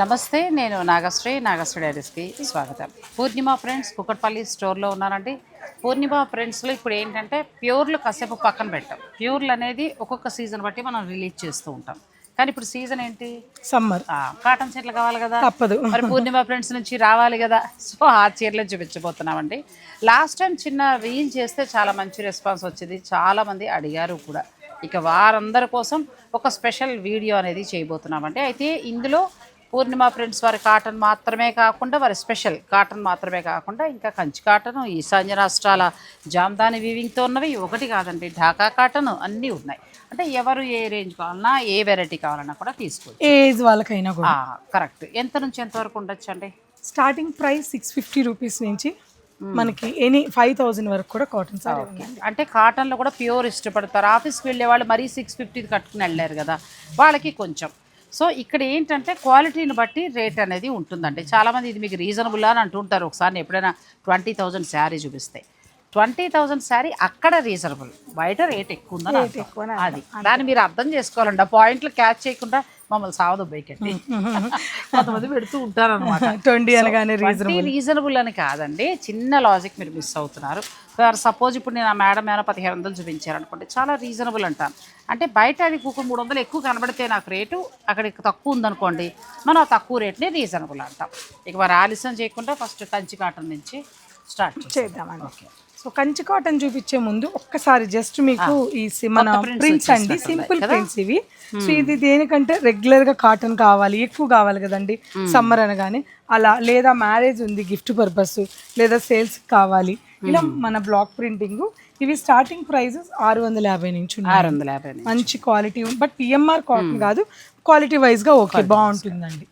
నమస్తే నేను నాగశ్రీ నాగశ్రీ డైరీస్కి స్వాగతం. పూర్ణిమ ఫ్రెండ్స్ కుకట్పల్లి స్టోర్లో ఉన్నానండి. పూర్ణిమ ఫ్రెండ్స్లో ఇప్పుడు ఏంటంటే ప్యూర్లు కాసేపు పక్కన పెట్టాం. ప్యూర్లు అనేది ఒక్కొక్క సీజన్ బట్టి మనం రిలీజ్ చేస్తూ ఉంటాం. కానీ ఇప్పుడు సీజన్ ఏంటి? సమ్మర్. కాటన్ చీరలు కావాలి కదా. తప్పదు. మరి పూర్ణిమ ఫ్రెండ్స్ నుంచి రావాలి కదా. సో ఆ చీరలు చూపించబోతున్నామండి. లాస్ట్ టైం చిన్న రీల్ చేస్తే చాలా మంచి రెస్పాన్స్ వచ్చింది. చాలా మంది అడిగారు కూడా. ఇక వారందరి కోసం ఒక స్పెషల్ వీడియో అనేది చేయబోతున్నామండి. అయితే ఇందులో పూర్ణిమ ఫ్రెండ్స్ వారి కాటన్ మాత్రమే కాకుండా వారి స్పెషల్ కాటన్ మాత్రమే కాకుండా ఇంకా కంచి కాటన్ ఈశాన్య రాష్ట్రాల జామ్దాని వీవింగ్తో ఉన్నవి ఒకటి కాదండి ఢాకా కాటన్ అన్నీ ఉన్నాయి. అంటే ఎవరు ఏ రేంజ్ కావాలన్నా ఏ వెరైటీ కావాలన్నా కూడా తీసుకోవచ్చు. ఏజ్ వాళ్ళకైనా కూడా. కరెక్ట్ ఎంత నుంచి ఎంత వరకు ఉండొచ్చు అండి starting price six fifty rupees నుంచి మనకి ఎనీ ఫైవ్ థౌజండ్ వరకు కూడా కాటన్ సారీ అంటే కాటన్లో కూడా ప్యూర్ ఇష్టపడతారు. ఆఫీస్కి వెళ్ళే వాళ్ళు మరీ సిక్స్ ఫిఫ్టీది కట్టుకుని వెళ్ళారు కదా. వాళ్ళకి కొంచెం. సో ఇక్కడ ఏంటంటే క్వాలిటీని బట్టి రేట్ అనేది ఉంటుందండి. చాలామంది ఇది మీకు రీజనబుల్ అని అంటుంటారు. ఒకసారి ఎప్పుడైనా ట్వంటీ థౌజండ్ శారీ చూపిస్తే. ట్వంటీ థౌజండ్ శారీ అక్కడ రీజనబుల్ బయట రేట్ ఎక్కువ ఉందని. అది. దాన్ని మీరు అర్థం చేసుకోవాలండి. ఆ పాయింట్లు క్యాచ్ చేయకుండా మమ్మల్ని సావదు బైకండి. కొంతమంది పెడుతూ ఉంటారు అనమాట ట్వంటీ అనగానే రీజన్ రీజనబుల్ అని కాదండి. చిన్న లాజిక్ మీరు మిస్ అవుతున్నారు. ఫర్ సపోజ్ ఇప్పుడు నేను ఆ మేడం ఏమైనా పదిహేను వందలు చూపించారు అనుకోండి చాలా రీజనబుల్ అంటాను అంటే బయట అది ఒక మూడు వందలు ఎక్కువ కనబడితే నాకు రేటు అక్కడ తక్కువ ఉందనుకోండి మనం ఆ తక్కువ రేట్ని రీజనబుల్ అంటాం. ఇక మరి ఆలస్యం చేయకుండా ఫస్ట్ కంచి కాటన్ నుంచి స్టార్ట్ చేద్దాం చేద్దామండి. సో కంచి కాటన్ చూపించే ముందు ఒక్కసారి జస్ట్ మీకు ఈ మన ప్రింట్స్ అండి. సింపుల్ ప్రింట్స్ ఇవి. సో ఇది దేనికంటే రెగ్యులర్గా కాటన్ కావాలి ఎక్కువ కావాలి కదండి సమ్మర్ అనగానే. అలా లేదా మ్యారేజ్ ఉంది గిఫ్ట్ పర్పస్ లేదా సేల్స్ కావాలి ఇలా మన బ్లాక్ ప్రింటింగ్ ఇవి స్టార్టింగ్ ప్రైజెస్ ఆరు వందల యాభై నుంచి ఆరు వందల యాభై మంచి క్వాలిటీ బట్ పిఎంఆర్ కాటన్ కాదు క్వాలిటీ వైజ్గా ఓకే బాగుంటుందండి.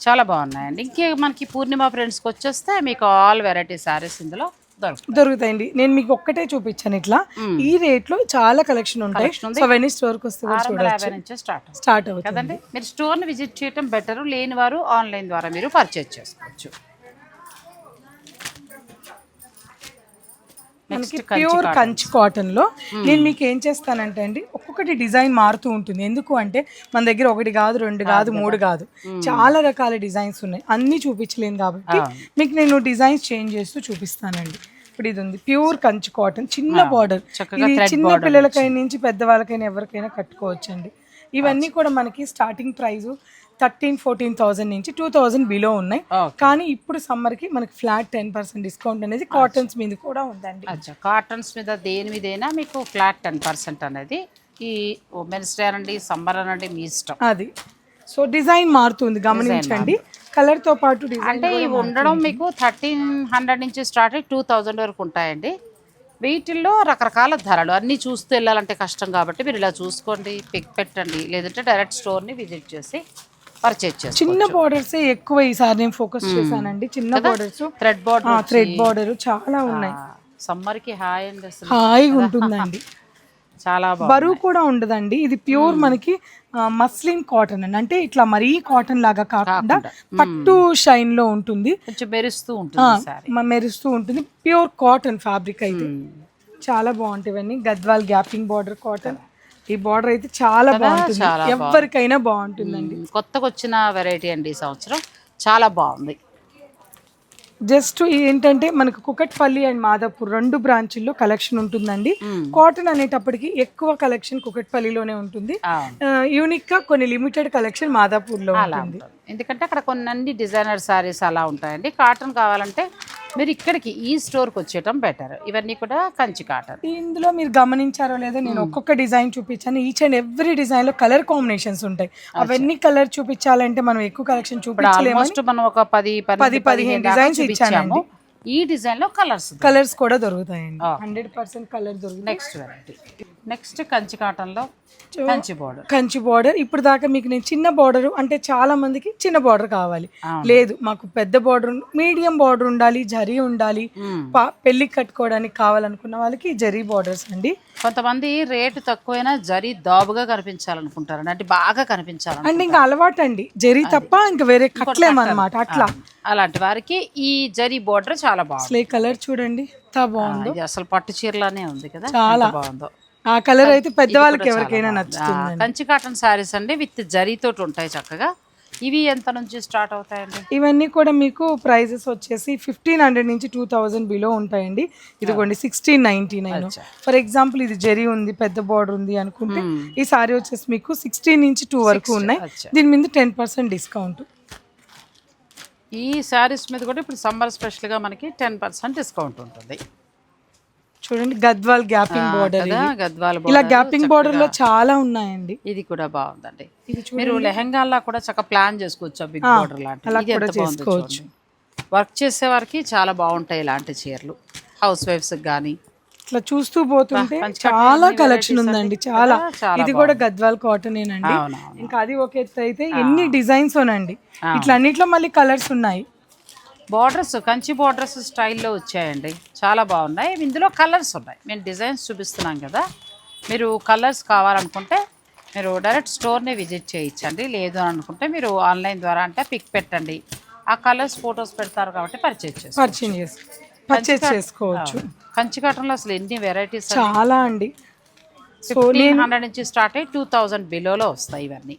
చాలా బాగున్నాయండి. ఇంకే మనకి పూర్ణిమ ఫ్రెండ్స్కి వచ్చేస్తే మీకు ఆల్ వెరైటీ శారీస్ ఇందులో దొరుకుతాయి. దొరుకుతాయండి. నేను మీకు ఒక్కటే చూపించాను ఇట్లా. ఈ రేట్లో చాలా కలెక్షన్ ఉంటాయి. అవన్నీ స్టోర్కి వస్తే స్టార్ట్ అవుతుంది. స్టార్ట్ అవుతుంది. కదండి? మీరు స్టోర్ని విజిట్ చేయటం బెటర్ లేని వారు ఆన్లైన్ ద్వారా మీరు పర్చేజ్ చేసుకోవచ్చు. మనకి ప్యూర్ కంచి కాటన్లో నేను మీకు ఏం చేస్తానంటే అండి ఒక్కొక్కటి డిజైన్ మారుతూ ఉంటుంది. ఎందుకు అంటే మన దగ్గర ఒకటి కాదు రెండు కాదు మూడు కాదు. చాలా రకాల డిజైన్స్ ఉన్నాయి. అన్ని చూపించలేను కాబట్టి మీకు నేను డిజైన్స్ చేంజ్ చేస్తూ చూపిస్తానండి. ఇప్పుడు ఇది ఉంది ప్యూర్ కంచి కాటన్ చిన్న బార్డర్. ఇది చిన్న పిల్లలకైనా నుంచి. పెద్దవాళ్ళకైనా ఎవరికైనా కట్టుకోవచ్చండి. ఇవన్నీ కూడా మనకి starting price thirteen fourteen thousand నుంచి టూ థౌసండ్ బిలో ఉన్నాయి. Okay. కానీ ఇప్పుడు సమ్మర్కి మనకి ఫ్లాట్ టెన్ పర్సెంట్ డిస్కౌంట్ అనేది కాటన్స్ మీద కూడా ఉందండి. కాటన్స్ మీద దేని మీదైనా మీకు ఫ్లాట్ టెన్ పర్సెంట్ అనేది ఈ ఉమెన్స్ డే అనండి సమ్మర్ అనండి మీ ఇష్టం. అది. సో డిజైన్ మారుతుంది గమనించండి. కలర్తో పాటు అంటే ఇవి ఉండడం మీకు థర్టీన్ హండ్రెడ్ నుంచి స్టార్ట్ అయ్యి టూ థౌజండ్ వరకు ఉంటాయండి. వీటిల్లో రకరకాల ధరలు. అన్నీ చూస్తూ వెళ్ళాలంటే కష్టం కాబట్టి మీరు ఇలా చూసుకోండి పిక్ పెట్టండి లేదంటే డైరెక్ట్ స్టోర్ని విజిట్ చేసి పర్చేజ్ చిన్న బార్డర్స్ ఎక్కువ ఈసారి నేను ఫోకస్ చేశానండి. చిన్న borders thread border thread border చాలా ఉన్నాయి. సమ్మర్కి హాయ్ అండి హాయిగా ఉంటుందండి. చాలా బరువు కూడా ఉండదండి. ఇది ప్యూర్ మనకి మస్లిన్ కాటన్ అండి. అంటే ఇట్లా మరీ కాటన్ లాగా కాకుండా పట్టు షైన్లో ఉంటుంది. కొంచెం మెరుస్తూ ఉంటుంది మెరుస్తూ ఉంటుంది. ప్యూర్ కాటన్ ఫ్యాబ్రిక్ అయితే. చాలా బాగుంటాయి గద్వాల్ గ్యాపింగ్ బార్డర్ కాటన్ ఈ బార్డర్ అయితే చాలా బాగుంటుంది. ఎవరికైనా బాగుంటుందండి. కొత్తగా వచ్చిన వెరైటీ అండి ఈ సంవత్సరం. చాలా బాగుంది. జస్ట్ ఏంటంటే మనకు కుకట్పల్లి అండ్ మాదాపూర్ రెండు బ్రాంచుల్లో కలెక్షన్ ఉంటుందండి. కాటన్ అనేటప్పటికి ఎక్కువ కలెక్షన్ కుకట్పల్లిలోనే ఉంటుంది. యూనిక్గా కొన్ని లిమిటెడ్ కలెక్షన్ మాదాపూర్లో ఉంటుంది. ఉంటుంది. ఎందుకంటే అక్కడ కొన్ని డిజైనర్ శారీస్ అలా ఉంటాయండి. కాటన్ కావాలంటే మీరు ఇక్కడికి ఈ స్టోర్కి వచ్చేయటం బెటర్. ఇవన్నీ కూడా కంచి కాటన్. ఇందులో మీరు గమనించారో లేదో నేను ఒక్కొక్క డిజైన్ చూపించాను. ఈచ్ అండ్ ఎవ్రీ డిజైన్లో కలర్ కాంబినేషన్స్ ఉంటాయి. అవన్నీ కలర్ చూపించాలంటే మనం ఎక్కువ కలెక్షన్ చూపించలేము మనం ఒక పది పది, పదిహేను designs ఇచ్చానండి. ఈ డిజైన్లో కలర్స్. కలర్స్ కూడా దొరుకుతాయండి. హండ్రెడ్ పర్సెంట్ కలర్ దొరుకుతాయి. Next variety. నెక్స్ట్ కంచి కాటన్లో కంచి బోర్డర్ కంచి బార్డర్ ఇప్పుడు దాకా మీకు నేను చిన్న బార్డర్ అంటే చాలా మందికి చిన్న బార్డర్ కావాలి. లేదు మాకు పెద్ద బార్డర్ మీడియం బార్డర్ ఉండాలి జరీ ఉండాలి పా- పెళ్ళికి కట్టుకోవడానికి కావాలనుకున్న వాళ్ళకి జరీ బార్డర్స్ అండి. కొంతమంది రేటు తక్కువైనా జరీ దాబుగా కనిపించాలనుకుంటారు అంటే బాగా కనిపించాలని అండ్ ఇంకా అలవాటు అండి జరీ తప్ప ఇంకా వేరే కట్టలేమన్నమాట. అట్లా. అలాంటి వారికి ఈ జరీ బోర్డర్ చాలా బాగుంది. కలర్ చూడండి ఎంత బాగుంది. అసలు పట్టు చీరలానే ఉంది కదా. చాలా. బాగుందో. ఆ కలర్ అయితే పెద్దవాళ్ళకి ఎవరికైనా. నచ్చుతుంది కంచి కాటన్ శారీస్ అండి విత్ జరీతోటి ఉంటాయి చక్కగా. ఇవి ఎంత నుంచి స్టార్ట్ అవుతాయండి? ఇవన్నీ కూడా మీకు ప్రైజెస్ వచ్చేసి ఫిఫ్టీన్ హండ్రెడ్ నుంచి టూ థౌజండ్ బిలో ఉంటాయండి. ఇదిగోండి sixteen ninety nine. For example ఇది జెరీ ఉంది పెద్ద బార్డర్ ఉంది అనుకుంటే ఈ సారీ వచ్చేసి మీకు సిక్స్టీన్ నుంచి టూ వరకు ఉన్నాయి. దీని మీద టెన్ పర్సెంట్ డిస్కౌంట్. ఈ శారీస్ మీద కూడా ఇప్పుడు సమ్మర్ స్పెషల్గా మనకి టెన్ పర్సెంట్ డిస్కౌంట్ ఉంటుంది. చూడండి గద్వాల్ గ్యాపింగ్ బార్డర్ గద్వాల ఇలా గ్యాపింగ్ బార్డర్లో చాలా ఉన్నాయండి. ఇది కూడా బాగుందండి. మీరు లెహంగాల్లో కూడా చక్కగా ప్లాన్ చేసుకోవచ్చు బిగ్ బార్డర్ లాంటి చేసుకోవచ్చు. వర్క్ చేసే వారికి చాలా బాగుంటాయి ఇలాంటి చీరలు. హౌస్ వైఫ్స్ కానీ ఇట్లా చూస్తూ పోతుంటే చాలా కలెక్షన్ ఉందండి చాలా. ఇది కూడా గద్వాల్ కాటన్ ఏనండి. ఇంకా అది ఒక ఎత్తు అయితే ఎన్ని డిజైన్స్ ఉన్నాయండి ఇట్లా అన్నిట్లో మళ్ళీ కలర్స్ ఉన్నాయి. బార్డర్స్ కంచి బార్డర్స్ స్టైల్లో వచ్చాయండి. చాలా బాగున్నాయి. ఇందులో కలర్స్ ఉన్నాయి. మేము డిజైన్స్ చూపిస్తున్నాం కదా. మీరు కలర్స్ కావాలనుకుంటే మీరు డైరెక్ట్ స్టోర్ని విజిట్ చేయించండి లేదు అని అనుకుంటే మీరు ఆన్లైన్ ద్వారా అంటే పిక్ పెట్టండి. ఆ కలర్స్ ఫొటోస్ పెడతారు కాబట్టి పర్చేజ్ పర్చేజ్ చేసు పర్చేజ్ చేసుకోవచ్చు. కంచి కాటన్లో అసలు ఎన్ని వెరైటీస్ చాలా అండి. ఫిఫ్టీన్ హండ్రెడ్ నుంచి స్టార్ట్ అయ్యి టూ థౌజండ్ బిలోలో వస్తాయి ఇవన్నీ.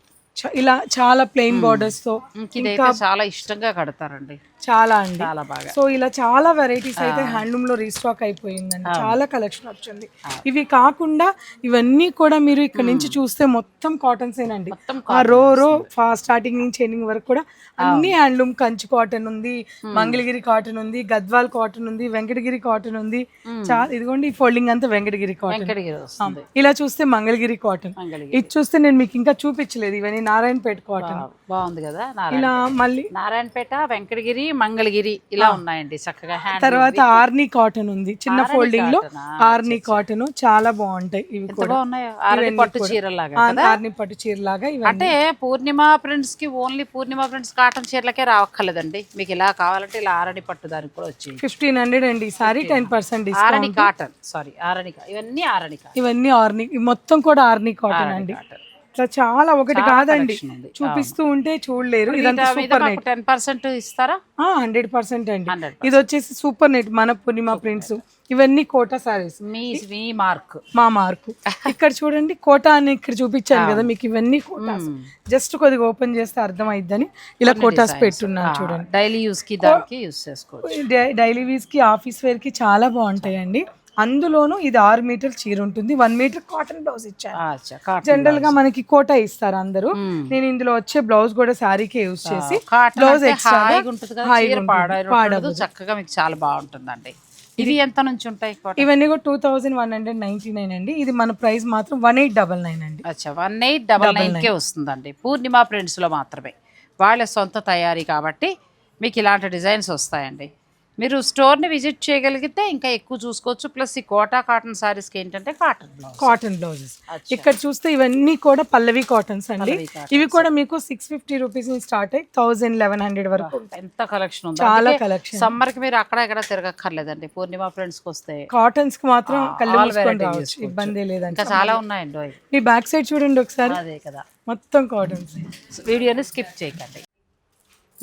ఇలా చాలా ప్లెయిన్ బార్డర్స్తో ఇదైతే చాలా ఇష్టంగా కడతారండి. చాలా అండి. చాలా బాగా. సో ఇలా చాలా వెరైటీస్ అయితే హ్యాండ్లూమ్లో రీస్టాక్ అయిపోయిందండి. చాలా కలెక్షన్ వచ్చింది ఇవి కాకుండా ఇవన్నీ కూడా మీరు ఇక్కడ నుంచి చూస్తే మొత్తం కాటన్స్ ఏనండి ఆ రో రో స్టార్టింగ్ నుంచి ఎండింగ్ వరకు కూడా అన్ని హ్యాండ్లూమ్ కంచి కాటన్ ఉంది మంగళగిరి కాటన్ ఉంది గద్వాల్ కాటన్ ఉంది వెంకటగిరి కాటన్ ఉంది. చాలా ఇదిగోండి ఈ ఫోల్డింగ్ అంతా వెంకటగిరి కాటన్ ఇలా చూస్తే మంగళగిరి కాటన్ ఇది చూస్తే నేను మీకు ఇంకా చూపించలేదు. ఇవన్నీ నారాయణపేట కాటన్ బాగుంది కదా ఇలా మళ్ళీ నారాయణపేట వెంకటగిరి మంగళగిరి ఇలా ఉన్నాయండి చక్కగా తర్వాత ఆర్నీ కాటన్ ఉంది చిన్న ఫోల్డింగ్లో? ఆర్నీ కాటన్ చాలా బాగుంటాయి ఇవి కూడా. ఆరని పట్టు చీరలాగా ఆ- ఆర్ని పట్టు చీరలాగా ఇవన్నీ. అంటే పూర్ణిమ ప్రింట్స్కి ఓన్లీ పూర్ణిమ ప్రింట్స్ కాటన్ చీరలకే రావక్కర్లేదండి. మీకు ఇలా కావాలంటే ఇలా ఆరని పట్టు దానికి కూడా వచ్చేది ఫిఫ్టీన్ హండ్రెడ్ అండి ఈసారి టెన్ పర్సెంట్ ఆరని కాటన్ సారీ ఆరని కా- ఇవన్నీ ఆరని కాటన్. ఇవన్నీ ఆర్ని మొత్తం కూడా ఆర్నీ కాటన్ అండి. ఇట్లా చాలా ఒకటి కాదండి. చూపిస్తూ ఉంటే చూడలేరు. ఇదంతా సూపర్ నెట్ టెన్ పర్సెంట్ ఇస్తారా? హండ్రెడ్ పర్సెంట్ అండి. 100%. ఇది వచ్చేసి సూపర్ నెట్ మన పూర్ణిమ ప్రింట్స్ ఇవన్నీ కోటా సారీస్ మీ మీ మార్క్ మా మార్కు ఇక్కడ చూడండి కోటా అని ఇక్కడ చూపించాను కదా మీకు ఇవన్నీ కోటాస్. జస్ట్ కొద్దిగా ఓపెన్ చేస్తే అర్థమైద్దని ఇలా కోటాస్ పెట్టున్నాను చూడండి. డైలీ యూస్కి దానికి యూస్ చేసుకోవచ్చు. డైలీ వీస్కి ఆఫీస్ వేర్కి చాలా బాగుంటాయండి. అందులోనూ ఇది ఆరు మీటర్ చీర ఉంటుంది. వన్ మీటర్ కాటన్ బ్లౌజ్ ఇచ్చాను కాటన్ జనరల్గా మనకి కోటా ఇస్తారు అందరూ. నేను ఇందులో వచ్చే బ్లౌజ్ కూడా శారీకే యూస్ చేసి బ్లౌజ్ చక్కగా మీకు చాలా బాగుంటుందండి. ఇవి ఎంత నుంచి ఉంటాయి ఇవన్నీ కూడా two thousand one hundred ninety nine అండి. ఇది మన ప్రైస్ మాత్రం వన్ ఎయిట్ డబల్ నైన్ అండి. అచ్చా వన్ ఎయిట్ డబల్ నైన్కే వస్తుందండి. పూర్ణిమ ప్రింట్స్లో మాత్రమే. వాళ్ళ సొంత తయారీ కాబట్టి మీకు ఇలాంటి డిజైన్స్ వస్తాయండి. మీరు స్టోర్ని విజిట్ చేయగలిగితే ఇంకా ఎక్కువ చూసుకోవచ్చు. ప్లస్ ఈ కోటా కాటన్ సారీస్కి ఏంటంటే కాటన్ కాటన్ బ్లౌజెస్ ఇక్కడ చూస్తే ఇవన్నీ కూడా పల్లవి కాటన్స్ అండి. ఇవి కూడా మీకు సిక్స్ ఫిఫ్టీ రూపీస్ నుంచి స్టార్ట్ అయ్యి థౌసండ్ లెవెన్ హండ్రెడ్ వరకు ఎంత కలెక్షన్ ఉంది. చాలా collection. సమ్మర్కి మీరు అక్కడ ఇక్కడ తిరగక్కర్లేదండి. పూర్ణిమ ఫ్రెండ్స్కి వస్తే కాటన్స్కి మాత్రం కళ్ళు. ఇబ్బంది లేదండి. చాలా ఉన్నాయండి. మీ బ్యాక్ సైడ్ చూడండి ఒకసారి. అదే కదా. మొత్తం కాటన్స్ వీడియోని స్కిప్ చేయకండి.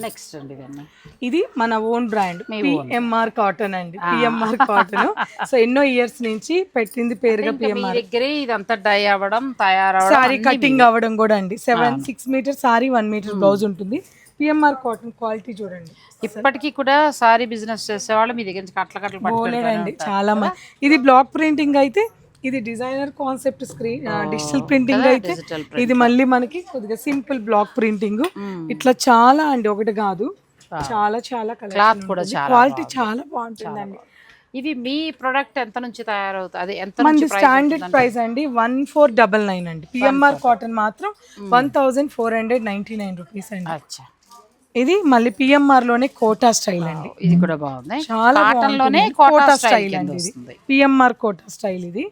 నెక్స్ట్ అండి ఇవన్నీ. ఇది మన ఓన్ బ్రాండ్ పిఎంఆర్ కాటన్ అండి. పిఎంఆర్ కాటన్ సో ఎన్నో ఇయర్స్ నుంచి పెట్టింది పేరుగా పిఎంఆర్ దగ్గరే ఇదంతా డై అవ్వడం తయారవడం సారీ కటింగ్ అవ్వడం కూడా అండి. Seven six metre sari one metre blouse ఉంటుంది. పిఎంఆర్ కాటన్ క్వాలిటీ చూడండి. ఇప్పటికీ కూడా సారీ బిజినెస్ చేసేవాళ్ళు మీ దగ్గర నుంచి కట్ల కట్టలు చాలా మంది. ఇది బ్లాక్ ప్రింటింగ్ అయితే ఇది designer concept screen digital printing అయితే ఇది మళ్ళీ మనకి కొద్దిగా సింపుల్ బ్లాక్ ప్రింటింగ్. ఇట్లా చాలా అండి ఒకటి కాదు. చాలా చాలా క్లాత్ కూడా చాలా క్వాలిటీ చాలా బాగుంటుందండి. ఇవి మీ ప్రొడక్ట్ ఎంత నుంచి తయారవుతుంది అది ఎంత నుంచి స్టాండర్డ్ ప్రైస్ అండి వన్ ఫోర్ డబల్ నైన్ అండి. పిఎంఆర్ కాటన్ మాత్రం one thousand four hundred ninety nine rupees అండి. ఇది మళ్ళీ పిఎంఆర్లోనే కోటా స్టైల్ అండి. ఇది కూడా బాగుంది. చాలా. కోటా స్టైల్ అండి ఇది. పిఎంఆర్ కోటా స్టైల్ ఇది.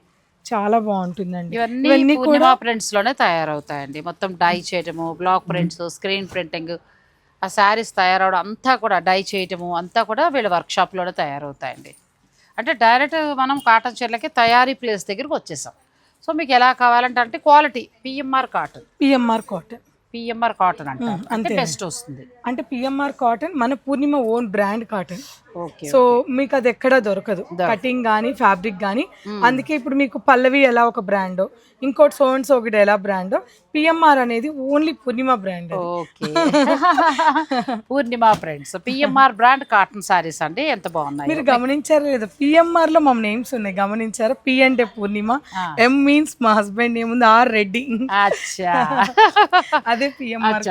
చాలా బాగుంటుందండి. ఇవన్నీ పూర్ణిమ ప్రింట్స్లోనే తయారవుతాయండి. మొత్తం డై చేయటము బ్లాక్ ప్రింట్స్ స్క్రీన్ ప్రింటింగ్ ఆ శారీస్ తయారవడం అంతా కూడా డై చేయటము అంతా కూడా వీళ్ళ వర్క్షాప్లోనే తయారవుతాయండి. అంటే డైరెక్ట్ మనం కాటన్ చీరలకి తయారీ ప్లేస్ దగ్గరికి వచ్చేసాం. సో మీకు ఎలా కావాలంటే అంటే quality PMR cotton PMR cotton PMR cotton అంటే బెస్ట్ వస్తుంది. అంటే పిఎంఆర్ కాటన్ మన Purnima own brand cotton so మీకు అది ఎక్కడ దొరకదు. కటింగ్ కానీ ఫ్యాబ్రిక్ కానీ అందుకే ఇప్పుడు మీకు పల్లవి ఎలా ఒక బ్రాండ్ ఇంకోటి సోన్స్ ఒకటి ఎలా బ్రాండ్ పిఎంఆర్ అనేది only Purnima brand Purnima friends PMR brand cotton saris అండి ఎంత బాగున్నాయి? మీరు గమనించారా లేదా పిఎంఆర్లో మా నేమ్స్ ఉన్నాయి గమనించారా? పి అంటే పూర్ణిమ ఎం మీన్స్ మా హస్బెండ్ ఏముంది ఆర్ రెడ్డి. అదే పిఎంఆర్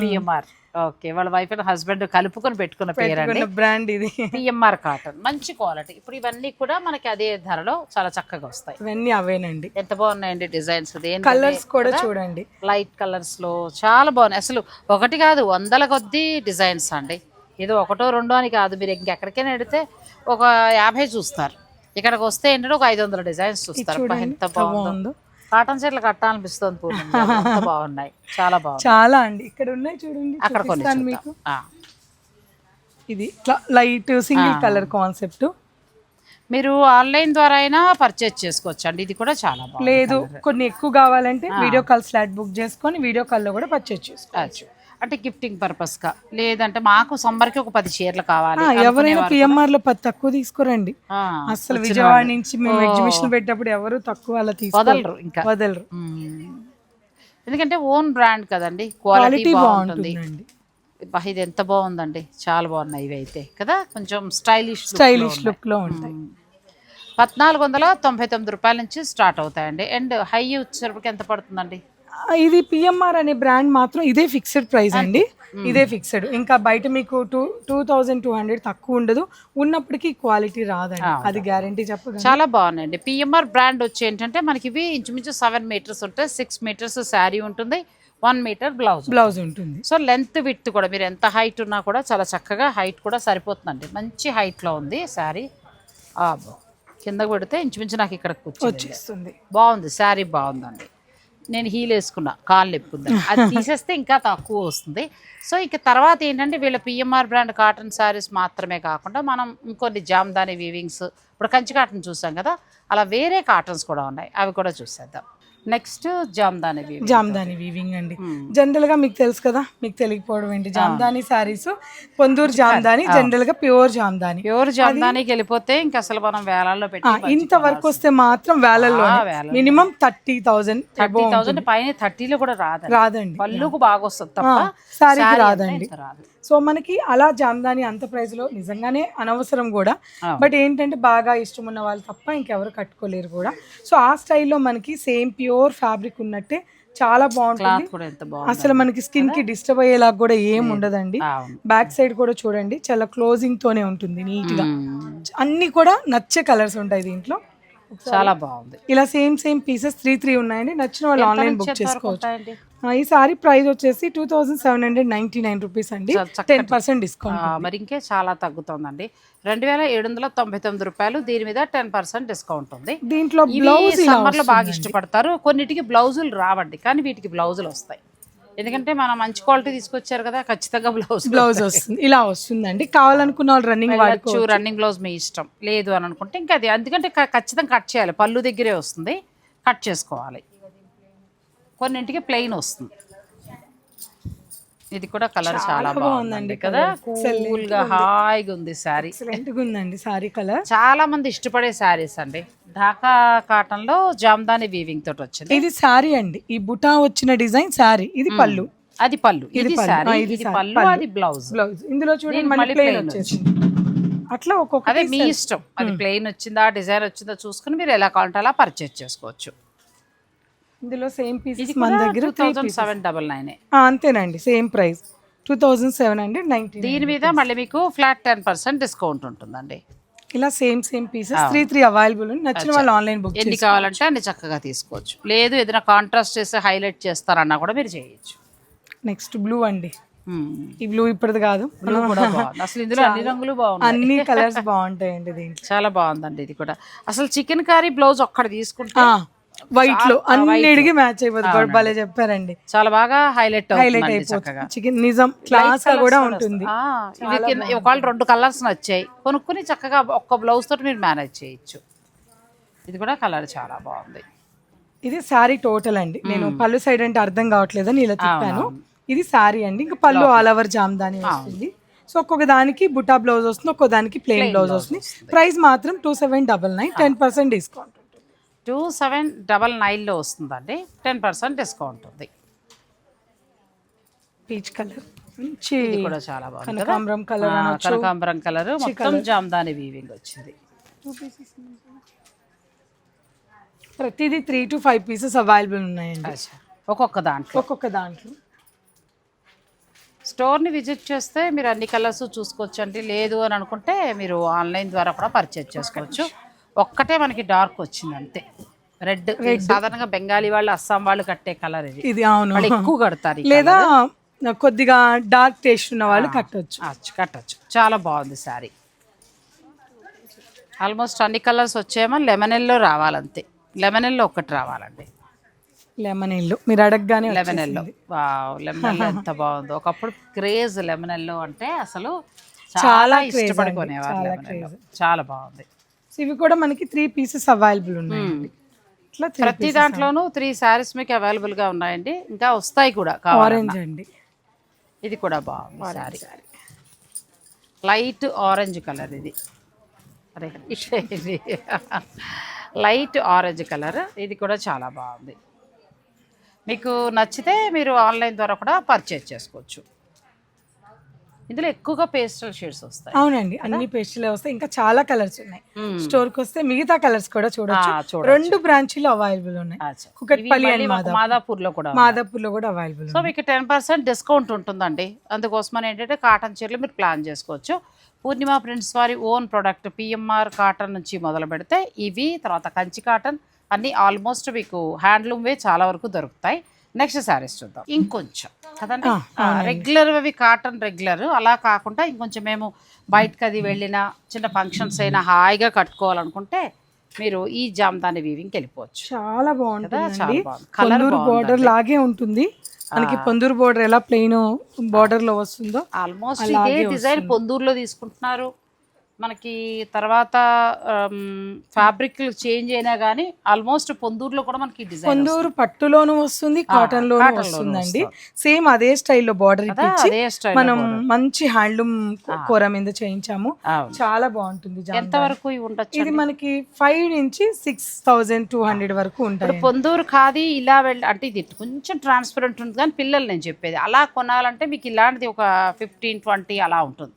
పిఎంఆర్. ఓకే వాళ్ళ వైఫ్ అండ్ హస్బెండ్ కలుపుకొని పెట్టుకున్న పేరండి. బ్రాండ్ ఇది. పిఎంఆర్ కాటన్ మంచి క్వాలిటీ ఇప్పుడు ఇవన్నీ కూడా మనకి అదే ధరలో చాలా చక్కగా వస్తాయి. ఇవన్నీ అవేనండి. ఎంత బాగున్నాయండి డిజైన్స్ కలర్స్ కూడా చూడండి. లైట్ కలర్స్లో చాలా బాగున్నాయి. అసలు ఒకటి కాదు వందల కొద్దీ డిజైన్స్ అండి. ఇది ఒకటో రెండో అని కాదు మీరు ఇంకెక్కడికైనా వెడితే ఒక యాభై చూస్తారు. ఇక్కడికి వస్తే ఏంటంటే ఒక ఐదు వందల డిజైన్స్ చూస్తారు. ఎంత బాగుందో. కాటన్ చీరలు కట్టాలనిపిస్తుంది పూర్ణిమ బాగున్నాయి. చాలా బాగుంది చాలా అండి. ఇక్కడ ఉన్నాయి చూడండి అక్కడ కొన్ని. మీకు. ఇది లైట్ సింగిల్ కలర్ కాన్సెప్ట్. మీరు ఆన్లైన్ ద్వారా అయినా పర్చేజ్ చేసుకోవచ్చు అండి ఇది కూడా చాలా లేదు కొన్ని ఎక్కువ కావాలంటే వీడియో కాల్ స్లాట్ బుక్ చేసుకొని వీడియో కాల్లో కూడా పర్చేజ్ చేసుకోవచ్చు. అంటే గిఫ్టింగ్ పర్పస్గా. లేదంటే మాకు సమ్మర్కి ఒక పది చీరలు కావాలి ఎవరైనా పిఎంఆర్లో పది తక్కువ తీసుకురండి. అసలు విజయవాడ నుంచి మేము ఎగ్జిబిషన్ పెట్టినప్పుడు ఎవరు తక్కువ అలా తీసుకో ఇంకా. వదలరు. ఎందుకంటే ఓన్ బ్రాండ్ కదండి క్వాలిటీ బాగుంటుంది. ఇది ఎంత బాగుందండి. చాలా బాగున్నాయి ఇవి అయితే కదా? కొంచెం స్టైలిష్ స్టైలిష్ లుక్లో ఉంటాయి. పద్నాలుగు వందల తొంభై తొమ్మిది రూపాయల నుంచి స్టార్ట్ అవుతాయండి. అండ్ హై వచ్చేసరికి ఎంత పడుతుందండి? ఇది పిఎంఆర్ అనే బ్రాండ్ మాత్రం ఇదే ఫిక్స్డ్ ప్రైస్ అండి. ఇదే ఫిక్స్డ్ ఇంకా బయట మీకు two two thousand two hundred తక్కువ ఉండదు. ఉన్నప్పటికీ క్వాలిటీ రాదండి. అది గ్యారంటీ చెప్పగలను. చాలా బాగున్నాయండి పిఎంఆర్ బ్రాండ్ వచ్చి ఏంటంటే మనకి ఇవి ఇంచుమించు సెవెన్ మీటర్స్ ఉంటాయి. సిక్స్ మీటర్స్ శారీ ఉంటుంది. వన్ మీటర్ బ్లౌజ్ బ్లౌజ్ ఉంటుంది. సో లెంత్ విత్ కూడా మీరు ఎంత హైట్ ఉన్నా కూడా చాలా చక్కగా హైట్ కూడా సరిపోతుందండి. మంచి హైట్లో ఉంది శారీ కిందకు పెడితే ఇంచుమించు నాకు ఇక్కడ కూర్చొని వచ్చేస్తుంది. బాగుంది. శారీ బాగుందండి. నేను హీల్ వేసుకున్నా కాళ్ళు ఎప్పుకుందా అది తీసేస్తే ఇంకా తక్కువ వస్తుంది. సో ఇక తర్వాత ఏంటంటే వీళ్ళ పిఎంఆర్ బ్రాండ్ కాటన్ శారీస్ మాత్రమే కాకుండా మనం ఇంకొన్ని జామ్దాని వీవింగ్స్ ఇప్పుడు కంచి కాటన్ చూసాం కదా అలా వేరే కాటన్స్ కూడా ఉన్నాయి. అవి కూడా చూసేద్దాం. Next Jamdani weaving Jamdani weaving అండి. జనరల్గా మీకు తెలుసు కదా మీకు తెలియకపోవడం ఏంటి? జామ్దాని సారీస్ పొందూరు జామ్దాని జనరల్గా ప్యూర్ జామ్దాని. ప్యూర్ జామ్దానికి వెళ్ళిపోతే ఇంకా అసలు మనం వేలాల్లో పెట్టి ఇంత వరకు వస్తే మాత్రం వేలల్లో. Minimum thirty thousand thirty thousand పైన థర్టీలో కూడా రాదండి. రాదండి. పళ్ళుకు బాగా వస్తుంది తప్ప శారీ రాదండి. రాదు. సో మనకి అలా జామ్దాని అంత ప్రైస్లో నిజంగానే అనవసరం కూడా. బట్ ఏంటంటే బాగా ఇష్టం ఉన్న వాళ్ళు తప్ప ఇంకెవరు కట్టుకోలేరు కూడా. సో ఆ స్టైల్లో మనకి సేమ్ ప్యూర్ ఫ్యాబ్రిక్ ఉన్నట్టే చాలా బాగుంటుంది. అసలు మనకి స్కిన్కి డిస్టర్బ్ అయ్యేలాగా కూడా ఏం ఉండదండి. బ్యాక్ సైడ్ కూడా చూడండి చాలా క్లోజింగ్ తోనే ఉంటుంది నీట్గా. అన్ని కూడా నచ్చే కలర్స్ ఉంటాయి దీంట్లో. చాలా బాగుంది. ఇలా same same pieces three three ఉన్నాయండి. నచ్చిన వాళ్ళు ఆన్లైన్ బుక్ చేసుకోవచ్చు. ఈ సారీ ప్రైస్ వచ్చేసి two thousand seven hundred ninety nine rupees అండి. టెన్ పర్సెంట్ డిస్కౌంట్ మరి ఇంకే చాలా తగ్గుతుందండి. రెండు వేల ఏడు వందల తొంభై తొమ్మిది రూపాయలు దీని మీద టెన్ పర్సెంట్ డిస్కౌంట్ ఉంది. దీంట్లో బ్లౌజ్ ఇలా సమ్మర్లో బాగా ఇష్టపడతారు. కొన్నిటికి బ్లౌజులు రావండి కానీ వీటికి బ్లౌజులు వస్తాయి. ఎందుకంటే మనం మంచి క్వాలిటీ తీసుకొచ్చారు కదా ఖచ్చితంగా బ్లౌజ్ బ్లౌజ్ వస్తుంది. ఇలా వస్తుందండి. కావాలనుకున్న వాళ్ళు రన్నింగ్ వాడుకో వెళ్ళొచ్చు రన్నింగ్ బ్లౌజ్ మీ ఇష్టం. లేదు అని అనుకుంటే ఇంకా అది ఎందుకంటే ఖచ్చితంగా కట్ చేయాలి. పళ్ళు దగ్గరే వస్తుంది. కట్ చేసుకోవాలి. కొన్నింటికి ప్లెయిన్ వస్తుంది. ఇది కూడా కలర్ చాలా బాగుందండి కదా. కూల్గా హాయిగా ఉంది గా ఉందండి సారీ కలర్ చాలా మంది ఇష్టపడే శారీస్ అండి. ఢాకా కాటన్లో జామ్దాని వీవింగ్ తోటి వచ్చింది. ఇది సారీ అండి. ఈ బుటా వచ్చిన డిజైన్ సారీ ఇది పళ్ళు. అది పళ్ళు. ఇది ఆ, ఇది సారీ. పళ్ళు అది బ్లౌజ్ బ్లౌజ్ ఇందులో చూడండి మళ్ళీ ప్లెయిన్ వచ్చేసింది. అట్లా ఒక్కొక్క అదే మీ ఇష్టం. అది ప్లెయిన్ వచ్చిందా డిజైన్ వచ్చిందా చూసుకుని మీరు ఎలా కావాలంటే అలా పర్చేజ్ చేసుకోవచ్చు. ఇందులో సేమ్ పీసెస్ మన దగ్గర two thousand seven double nine ఆ, అంతేనండి same price two thousand seven hundred ninety దీని మీద మళ్ళీ మీకు ఫ్లాట్ టెన్ పర్సెంట్ డిస్కౌంట్ ఉంటుందండి. ఇలా same same pieces three three available నచ్చిన వాళ్ళు ఆన్లైన్ బుక్ ఎన్ని కావాలంటే అన్ని చక్కగా తీసుకోవచ్చు. లేదు ఏదైనా కాంట్రాస్ట్ చేసి హైలైట్ చేస్తారన్నా కూడా మీరు చేయొచ్చు. నెక్స్ట్ బ్లూ అండి. ఈ బ్లూ ఇప్పటిది కాదు. బ్లూ కూడా బాగుంది. అసలు ఇందులో అన్ని రంగులు బాగున్నాయి. అన్ని కలర్స్ బాగుంటాయండి దీంట్లో. చాలా బాగుందండి ఇది కూడా. అసలు చికెన్ కర్రీ బ్లౌజ్ ఒక్కడ తీసుకుంటే వైట్లో అన్నిటికీ మ్యాచ్ అయిపోతుంది భలే చెప్పారండి. చాలా బాగా హైలైట్ హైలైట్ అయిపోతుంది. చికెన్ నిజం క్లాస్గా కూడా ఉంటుంది. ఒకవేళ రెండు కలర్స్ నచ్చాయి కొనుక్కుని చక్కగా ఒక్క బ్లౌజ్ తోటి మీరు మేనేజ్ చేయొచ్చు. ఇది కూడా కలర్ చాలా బాగుంది. ఇది శారీ టోటల్ అండి. నేను పళ్ళు సైడ్ అంటే అర్థం కావట్లేదని ఇలా తిప్పాను. ఇది శారీ అండి. ఇంకా పళ్ళు ఆల్ ఓవర్ జామ్దాని వస్తుంది. సో ఒక్కొక్క దానికి బుటా బ్లౌజ్ వస్తుంది ఒక్కొక్క దానికి ప్లెయిన్ బ్లౌజ్ వస్తుంది. ప్రైస్ మాత్రం two seven double nine ten percent discount two seven double నైన్లో వస్తుందండి. టెన్ పర్సెంట్ డిస్కౌంట్ ఉంది. Peach colour. మంచి కూడా చాలా బాగుంది కనకాంబరం కలర్ కనకాంబరం కలర్. మొత్తం జామ్దాని వీవింగ్ వచ్చింది. ప్రతిదీ three to five pieces available ఉన్నాయండి. ఒక్కొక్క దాంట్లో. ఒక్కొక్క దాంట్లో. స్టోర్ని విజిట్ చేస్తే మీరు అన్ని కలర్స్ చూసుకోవచ్చండి. లేదు అని అనుకుంటే మీరు ఆన్లైన్ ద్వారా కూడా పర్చేజ్ చేసుకోవచ్చు. ఒక్కటే మనకి డార్క్ వచ్చింది అంతే. రెడ్ సాధారణంగా బెంగాలీ వాళ్ళు అస్సాం వాళ్ళు కట్టే కలర్ ఇది. ఇది అవును. ఎక్కువ కడతారు లేదా కొద్దిగా డార్క్ టేస్ట్ ఉన్న వాళ్ళు కట్టొచ్చు. కట్టచ్చు. చాలా బాగుంది శారీ. ఆల్మోస్ట్ అన్ని కలర్స్ వచ్చేమో లెమన్ ఎల్లో రావాలంతే. లెమన్ ఎల్లో ఒకటి రావాలండి. లెమన్ ఎల్లో మీరు అడగగానే లెమన్ ఎల్లో లెమన్ ఎల్లో ఎంత బాగుందో. ఒకప్పుడు క్రేజ్ లెమన్ ఎల్లో అంటే అసలు చాలా ఇష్టపడి కొనేవారు లెమన్ ఎల్లో చాలా బాగుంది. ఇవి కూడా మనకి త్రీ పీసెస్ అవైలబుల్ ఉన్నాయండి ఇట్లా త్రీ ప్రతి దాంట్లోనూ త్రీ శారీస్ మీకు available గా ఉన్నాయండి. ఇంకా వస్తాయి కూడా ఆరెంజ్ అండి. ఇది కూడా బాగుంది శారీ లైట్ ఆరెంజ్ కలర్ ఇది. అరే ఇది లైట్ ఆరెంజ్ కలర్ ఇది కూడా చాలా బాగుంది. మీకు నచ్చితే మీరు ఆన్లైన్ ద్వారా కూడా పర్చేజ్ చేసుకోవచ్చు. ఇందులో ఎక్కువగా పేస్టల్ షేడ్స్ వస్తాయి. అవునండి అన్ని పేస్టులే వస్తాయి. ఇంకా చాలా కలర్స్ ఉన్నాయి. స్టోర్కి వస్తే మిగతా కలర్స్ కూడా చూడొచ్చు. రెండు బ్రాంచీలు అవైలబుల్ ఉన్నాయి. కుకట్పల్లి అండ్ మాకు మాదాపూర్లో కూడా. మాదాపూర్లో కూడా అవైలబుల్ సో మీకు టెన్ పర్సెంట్ డిస్కౌంట్ ఉంటుందండి. అందుకోసమని ఏంటంటే కాటన్ చీరలు మీరు ప్లాన్ చేసుకోవచ్చు. పూర్ణిమ ప్రింట్స్ వారి ఓన్ ప్రోడక్ట్ పిఎంఆర్ కాటన్ నుంచి మొదలు పెడితే ఇవి తర్వాత కంచి కాటన్ అన్నీ ఆల్మోస్ట్ మీకు హ్యాండ్లూమ్వే చాలా వరకు దొరుకుతాయి. నెక్స్ట్ శారీస్ చూద్దాం. ఇంకొంచెం. కదండి? రెగ్యులర్ అవి కాటన్ రెగ్యులర్ అలా కాకుండా ఇంకొంచెం మేము బయటకు అది వెళ్ళినా చిన్న ఫంక్షన్స్ అయినా హాయిగా కట్టుకోవాలనుకుంటే మీరు ఈ జామ్దాని వీవింగ్కి వెళ్ళిపోవచ్చు. చాలా. Colour పొందూరు బోర్డర్ లాగే ఉంటుంది. మనకి పొందూరు బోర్డర్ ఎలా ప్లెయిన్ బోర్డర్లో వస్తుందో ఆల్మోస్ట్ ఇదే డిజైన్ పొందూరులో తీసుకుంటున్నారు. మనకి తర్వాత ఫ్యాబ్రిక్ చేంజ్ అయినా కానీ ఆల్మోస్ట్ పొందూరులో కూడా మనకి డిజైన్ పొందూరు పట్టులోను వస్తుంది కాటన్ లోను వస్తుందండి. సేమ్ అదే స్టైల్లో బార్డర్ అదే స్టైల్ మనం మంచి హ్యాండ్లూమ్ కూర మీద చేయించాము. చాలా బాగుంటుంది. ఎంత వరకు ఉండొచ్చు ఇది మనకి ఫైవ్ నుంచి సిక్స్ థౌజండ్ టూ హండ్రెడ్ వరకు ఉంటాయి పొందూరు ఖాదీ ఇలా వెళ్ళి అంటే ఇది కొంచెం ట్రాన్స్పరెంట్ ఉంటుంది కానీ పిల్లలు నేను చెప్పేది అలా కొనాలంటే మీకు ఇలాంటిది ఒక ఫిఫ్టీన్ ట్వంటీ అలా ఉంటుంది.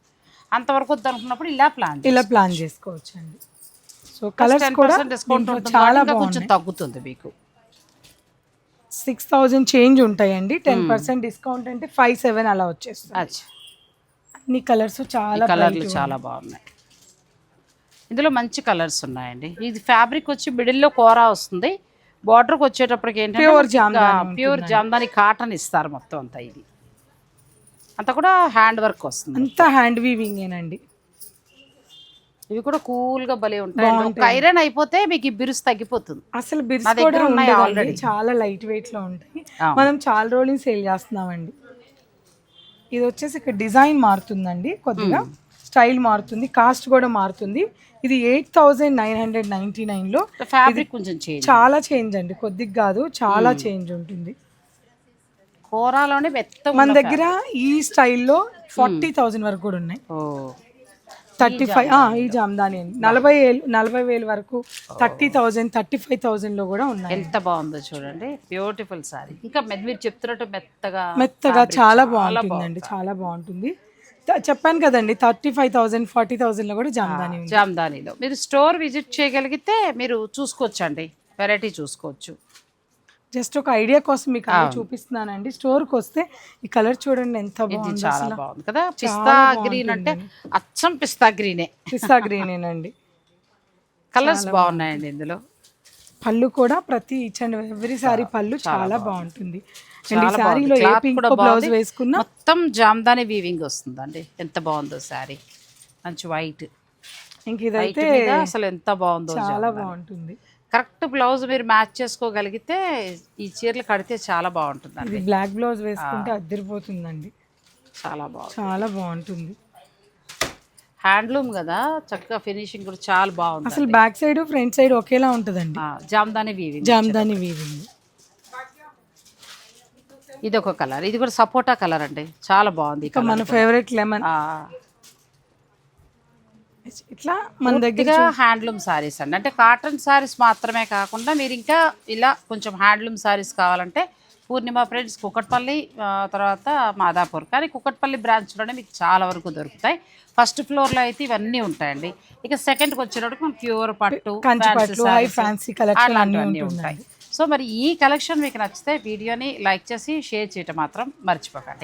అంతవరకు వద్దు అనుకున్నప్పుడు ఇలా ప్లాన్ ఇలా ప్లాన్ చేసుకోవచ్చు అండి సో కలర్స్ కూడా డిస్కౌంట్ చాలా కొంచెం తగ్గుతుంది మీకు. సిక్స్ థౌజండ్ చేంజ్ ఉంటాయండి. టెన్ పర్సెంట్ డిస్కౌంట్ అంటే ఫైవ్ సెవెన్ అలా వచ్చేస్తుంది. అన్ని కలర్స్ చాలా కలర్లు చాలా బాగున్నాయి. ఇందులో మంచి కలర్స్ ఉన్నాయండి. ఇది ఫ్యాబ్రిక్ వచ్చి మిడిల్లో కూర వస్తుంది. బార్డర్కి వచ్చేటప్పటికి ఏంటంటే ప్యూర్ జామ్దాని కాటన్ ఇస్తారు మొత్తం అంతా ఇది. అంతా కూడా హ్యాండ్ వర్క్ వస్తుంది. అంతా హ్యాండ్ వీవింగ్ ఏనండి. ఇవి కూడా కూల్గా భలే ఉంటాయి. ఐరన్ అయిపోతే మీకు ఈ బిరుసు తగ్గిపోతుంది. అసలు బిర్స్ కూడా ఉన్నాయి already. చాలా లైట్ వెయిట్లో ఉంటాయి. మనం చాలా రోజులు సేల్ చేస్తున్నామండి. ఇది వచ్చేసి ఇక్కడ డిజైన్ మారుతుందండి కొద్దిగా. స్టైల్ మారుతుంది. కాస్ట్ కూడా మారుతుంది. ఇది eight thousand nine hundred ninety లో ఫ్యాబ్రిక్ కొంచెం చేంజ్ చాలా చేంజ్ అండి. కొద్దిగా కాదు చాలా చేంజ్ ఉంటుంది. కూరలోనే మెత్త మన దగ్గర ఈ స్టైల్లో ఫార్టీ థౌజండ్ వరకు కూడా ఉన్నాయి. థర్టీ ఫైవ్ ఈ జామ్దాని అండి నలభై వేలు నలభై వేలు వరకు థర్టీ థౌజండ్ థర్టీ ఫైవ్ థౌజండ్లో కూడా ఉన్నాయి. ఎంత బాగుందో చూడండి. బ్యూటిఫుల్ సారీ. ఇంకా మీరు చెప్తున్నట్టు మెత్తగా మెత్తగా చాలా బాగుంటుందండి చాలా బాగుంటుంది. చెప్పాను కదండి థర్టీ ఫైవ్ థౌసండ్ ఫార్టీ థౌసండ్లో కూడా జామ్దాని జామ్దానిలో మీరు స్టోర్ విజిట్ చేయగలిగితే మీరు చూసుకోవచ్చండి. వెరైటీ చూసుకోవచ్చు. జస్ట్ ఒక ఐడియా కోసం మీకు చూపిస్తున్నానండి. స్టోర్కి వస్తే ఈ కలర్ చూడండి ఎంత బాగుంది చాలా బాగుంది కదా. పిస్తా గ్రీన్ అంటే అచ్చం పిస్తా గ్రీనే. పిస్తా గ్రీనేనండి. కలర్స్ బాగున్నాయండి ఇందులో. పళ్ళు కూడా ప్రతి ఈచ్ అండ్ ఎవ్రీ సారీ పళ్ళు చాలా బాగుంటుంది. అండ్ ఈ చాలా సారీలో. ఏ పింక్ బ్లౌజ్. వేసుకున్నా మొత్తం జామ్దాని వీవింగ్ వస్తుందండి. ఎంత బాగుందో శారీ మంచి వైట్ ఇంక ఇదైతే అసలు ఎంత బాగుందో చాలా బాగుంటుంది. కరెక్ట్ బ్లౌజ్ మీరు మ్యాచ్ చేసుకోగలిగితే ఈ చీరలు కడితే చాలా బాగుంటుందండి. బ్లాక్ బ్లౌజ్ వేసుకుంటే అద్దరిపోతుందండి. చాలా బాగుంది. చాలా బాగుంటుంది. హ్యాండ్లూమ్ కదా చక్కగా ఫినిషింగ్ కూడా చాలా బాగుంది అసలు బ్యాక్ సైడ్ ఫ్రంట్ సైడ్ ఒకేలా ఉంటుందండి. జామ్దాని వీవింగ్ జామ్దాని వీవింగ్ ఇది ఒక కలర్. ఇది కూడా సపోటా కలర్ అండి. చాలా బాగుంది మన ఫేవరెట్ లెమన్ ఇట్లా మన దగ్గర హ్యాండ్లూమ్ సారీస్ అండి. అంటే కాటన్ సారీస్ మాత్రమే కాకుండా మీరు ఇంకా ఇలా కొంచెం హ్యాండ్లూమ్ సారీస్ కావాలంటే పూర్ణిమ ఫ్రెండ్స్ కుకట్పల్లి ఆ, తర్వాత మాదాపూర్. కానీ కుకట్పల్లి బ్రాంచ్లోనే మీకు చాలా వరకు దొరుకుతాయి. ఫస్ట్ ఫ్లోర్లో అయితే ఇవన్నీ ఉంటాయండి. ఇక సెకండ్కి వచ్చేటప్పుడు మనం ప్యూర్ పట్టు ఫ్యాన్సీ అలాంటివన్నీ ఉంటాయి. సో మరి ఈ కలెక్షన్ మీకు నచ్చితే వీడియోని లైక్ చేసి షేర్ చేయటం మాత్రం మర్చిపోకండి.